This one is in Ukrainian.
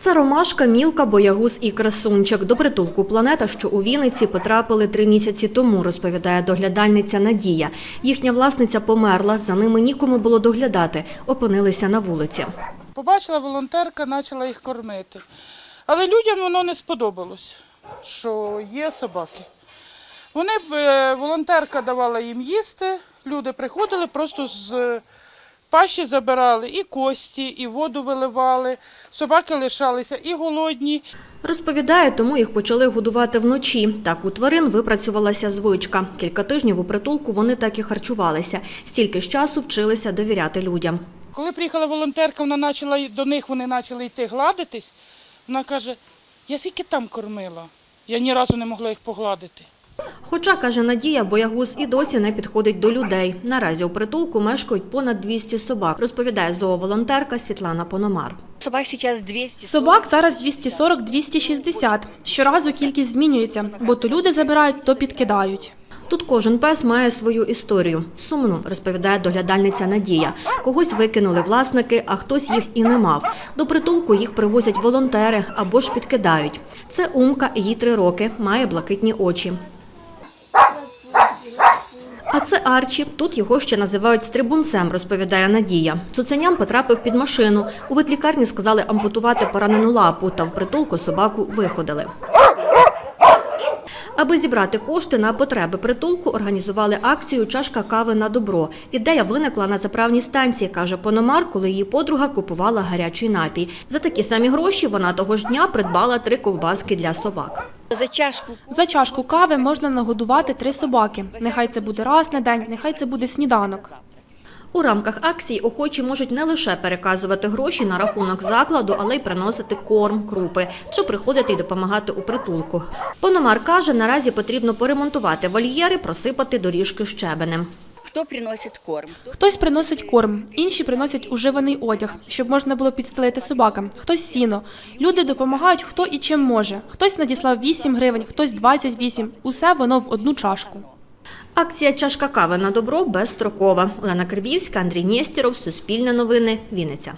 Це ромашка, мілка, боягуз і красунчик. До притулку планета, що у Вінниці, потрапили три місяці тому, розповідає доглядальниця Надія. Їхня власниця померла, за ними нікому було доглядати, опинилися на вулиці. Побачила волонтерка, почала їх кормити. Але людям воно не сподобалось, що є собаки. Вони е, волонтерка давала їм їсти, люди приходили, просто з пащі забирали і кості, і воду виливали. Собаки лишалися і голодні, Розповідає, тому їх почали годувати вночі. Так у тварин випрацювалася звичка. Кілька тижнів у притулку вони так і харчувалися. Стільки ж часу вчилися довіряти людям. Коли приїхала волонтерка, вона почала до них вони почали йти гладитись. Вона каже: я скільки там кормила, я ні разу не могла їх погладити. Хоча, каже Надія, боягуз і досі не підходить до людей. Наразі у притулку мешкають понад 200 собак, розповідає зооволонтерка Світлана Пономар. Собак сейчас 200. Собак зараз 240-260. Щоразу кількість змінюється, бо то люди забирають, то підкидають. Тут кожен пес має свою історію. Сумну, розповідає доглядальниця Надія. Когось викинули власники, а хтось їх і не мав. До притулку їх привозять волонтери або ж підкидають. Це Умка, їй три роки, має блакитні очі. А це Арчі. Тут його ще називають стрибунцем, розповідає Надія. Цуценям потрапив під машину. У ветлікарні сказали ампутувати поранену лапу, та в притулку собаку виходили. Аби зібрати кошти на потреби притулку, організували акцію Чашка кави на добро. Ідея виникла на заправній станції, каже Пономар, коли її подруга купувала гарячий напій. За такі самі гроші вона того ж дня придбала три ковбаски для собак. За чашку За чашку кави можна нагодувати три собаки. Нехай це буде раз на день, нехай це буде сніданок. У рамках акції охочі можуть не лише переказувати гроші на рахунок закладу, але й приносити корм, крупи чи приходити й допомагати у притулку. Пономар каже, наразі потрібно поремонтувати вольєри, просипати доріжки щебенем. Кто приносить корм? Хтось приносить корм, інші приносять уживаний одяг, щоб можна було підстелити собакам. Хтось сіно. Люди допомагають хто і чим може. Хтось надіслав 8 гривень, хтось 28. Усе воно в одну чашку. Акція Чашка кави на добро безстрокова. Олена Кривівська, Андрій Нєстєров, Суспільне новини, Вінниця.